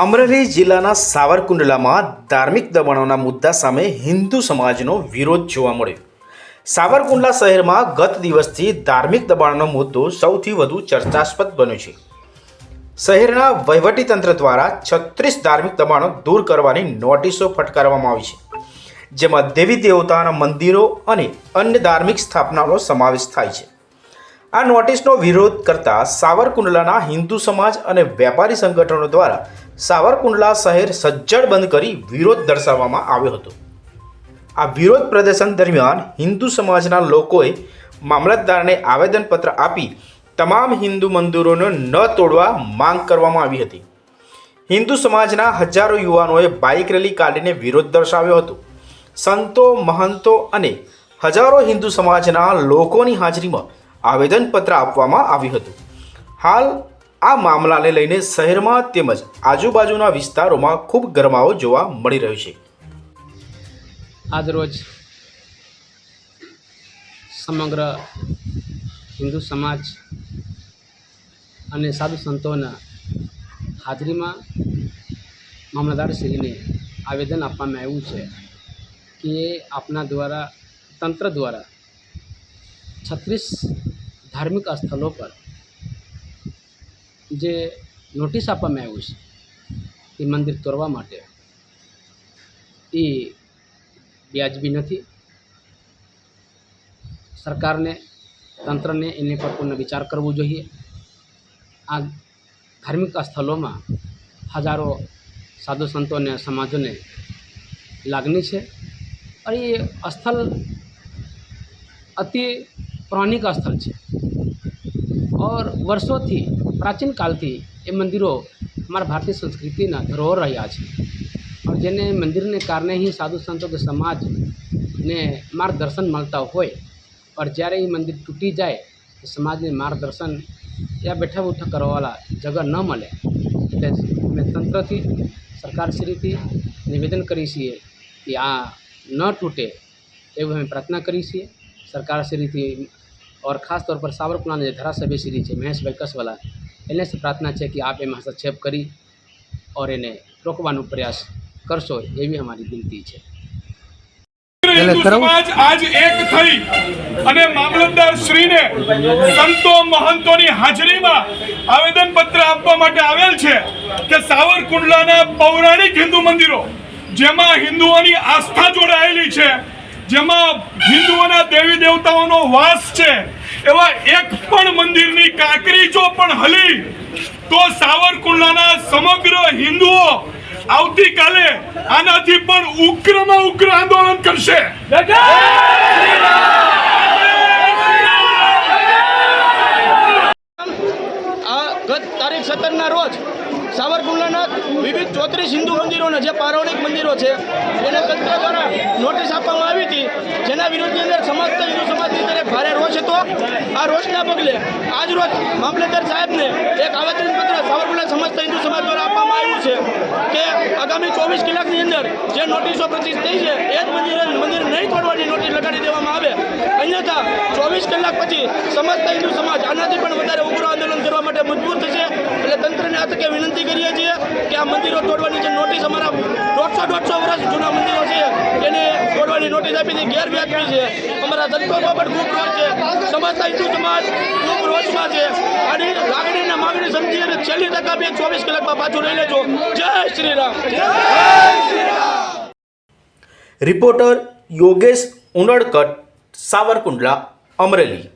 અમરેલી જિલ્લાના સાવરકુંડલામાં ધાર્મિક દબાણોના મુદ્દા સામે હિન્દુ સમાજનો વિરોધ જોવા મળ્યો. સાવરકુંડલા શહેરમાં ગત દિવસથી ધાર્મિક દબાણનો મુદ્દો સૌથી વધુ ચર્ચાસ્પદ બન્યો છે. શહેરના વહીવટીતંત્ર દ્વારા છત્રીસ ધાર્મિક દબાણો દૂર કરવાની નોટિસો ફટકારવામાં આવી છે. જેમાં દેવી દેવતાના મંદિરો અને અન્ય ધાર્મિક સ્થાપનાનો સમાવેશ થાય છે. આ નોટિસનો વિરોધ કરતા સાવરકુંડલાના હિન્દુ સમાજ અને વેપારી સંગઠનો દ્વારા સાવરકુંડલા શહેર સજ્જડ બંધ કરી વિરોધ દર્શાવવામાં આવ્યો હતો. આ વિરોધ પ્રદર્શન દરમિયાન હિન્દુ સમાજના લોકોએ મામલતદારને આવેદનપત્ર આપી તમામ હિન્દુ મંદિરોને ન તોડવા માંગ કરવામાં આવી હતી. હિન્દુ સમાજના હજારો યુવાનોએ બાઇક રેલી કાઢીને વિરોધ દર્શાવ્યો હતો. સંતો, મહંતો અને હજારો હિન્દુ સમાજના લોકોની હાજરીમાં આવેદનપત્ર આપવામાં આવ્યું હતું. હાલ આ મામલાને લઈને શહેરમાં તેમજ આજુબાજુના વિસ્તારોમાં ખૂબ ગરમાવો જોવા મળી રહ્યો છે. આજરોજ સમગ્ર હિન્દુ સમાજ અને સાધુ સંતોના હાજરીમાં મામલતદારશ્રીને આવેદન આપવામાં આવ્યું છે કે આપના દ્વારા, તંત્ર દ્વારા છત્રીસ ધાર્મિક સ્થળો પર જે નોટિસ આપવામાં આવ્યું છે, એ મંદિર તોડવા માટે, એ વ્યાજબી નથી. સરકારને, તંત્રને એની પર પૂર્ણ વિચાર કરવો જોઈએ. આ ધાર્મિક સ્થળોમાં હજારો સાધુ સંતો અને સમાજોને લાગણી છે. અને એ સ્થળ અતિ પૌરાણિક સ્થળ છે. और વર્ષોથી પ્રાચીન કાલથી એ મંદિરો અમારા ભારતીય સંસ્કૃતિના ધરોહર રહ્યા છે और જેને મંદિરને કારણે ही સાધુ સંતો કે સમાજને માર્ગદર્શન મળતા હોય और જ્યારે એ મંદિર તૂટી જાય તો સમાજને માર્ગદર્શન યા બેઠા ઉઠા કરવાવાળા જગા ન મળે એટલે અમે તંત્રથી સરકારશ્રીથી નિવેદન કરીએ છીએ કે આ ન તૂટે એવું અમે પ્રાર્થના કરીએ છીએ સરકારશ્રીથી और खास तौर पर सावरकुंडला जो धारासभ्य श्री છે મહેશભાઈ કસવાલા એને સે પ્રાર્થના છે કે આપ એમાં હસ્તક્ષેપ કરી और એને રોકવાનો પ્રયાસ કરશો એવી અમારી વિનંતી છે હિન્દુ સમાજ આજ એક થઈ અને મામલતદાર શ્રીને સંતો મહંતોની હાજરીમાં આવેદન પત્ર આપવા માટે આવેલ છે કે સાવરકુંડલાના પૌરાણિક હિન્દુ મંદિરો જેમાં હિન્દુઓની આસ્થા જોડાયેલી છે જેમાં હિન્દુઓના દેવી દેવતાઓનો વાસ છે. એવા એક પણ મંદિરની કાંકરી જો પણ હલી, તો સાવરકુંડલાના સમગ્ર હિન્દુઓ આવતીકાલે આનાથી પણ ઉગ્રમાં ઉગ્ર આંદોલન કરશે. તારીખ રોજ સાવરકુંડલાના વિવિધ ચોત્રીસ હિન્દુ મંદિરોના જે પૌરાણિક મંદિરો છે, એને તંત્ર દ્વારા નોટિસ આપવામાં આવી હતી. જેના વિરોધની અંદર સમસ્ત હિન્દુ સમાજની અંદર ભારે રોષ હતો. આ રોષના પગલે આજ રોજ મામલતદાર સાહેબને એક આવેદનપત્ર સાવરકુંડલા સમસ્ત હિન્દુ સમાજ દ્વારા આપવામાં આવ્યું છે કે આગામી ચોવીસ કલાકની અંદર જે નોટિસો પ્રતિષ્ઠ થઈ છે, એ જ મંદિર મંદિર નહીં તોડવાની નોટિસ લગાડી દેવામાં આવે. અન્યથા કલાક પછી સમસ્ત હિન્દુ સમાજ આનાથી પણ વધારે ઉગ્ર આંદોલન કરવા માટે મજબૂર થશે. એટલે તંત્રને આ તકે વિનંતી કરીએ છીએ કે આ મંદિરો તોડવાની જે નોટિસ અમારા દોઢસો દોઢસો વર્ષ જૂના મંદિરો છે, એને તોડવાની નોટિસ આપી હતી ગેરવ્યાજબી છે. અમારા સંતોમાં પણ ખૂબ રોજ છે. સમસ્ત હિન્દુ સમાજ ખૂબ રોજમાં છે. અને લાગણી અને માગણી સમજી અને છેલ્લી તક આપીએ ચોવીસ કલાકમાં પાછું લઈ લેજો. જય શ્રી રામ રિપોર્ટર યોગેશ ઉનડકટ, સાવરકુંડલા. અમરેલી.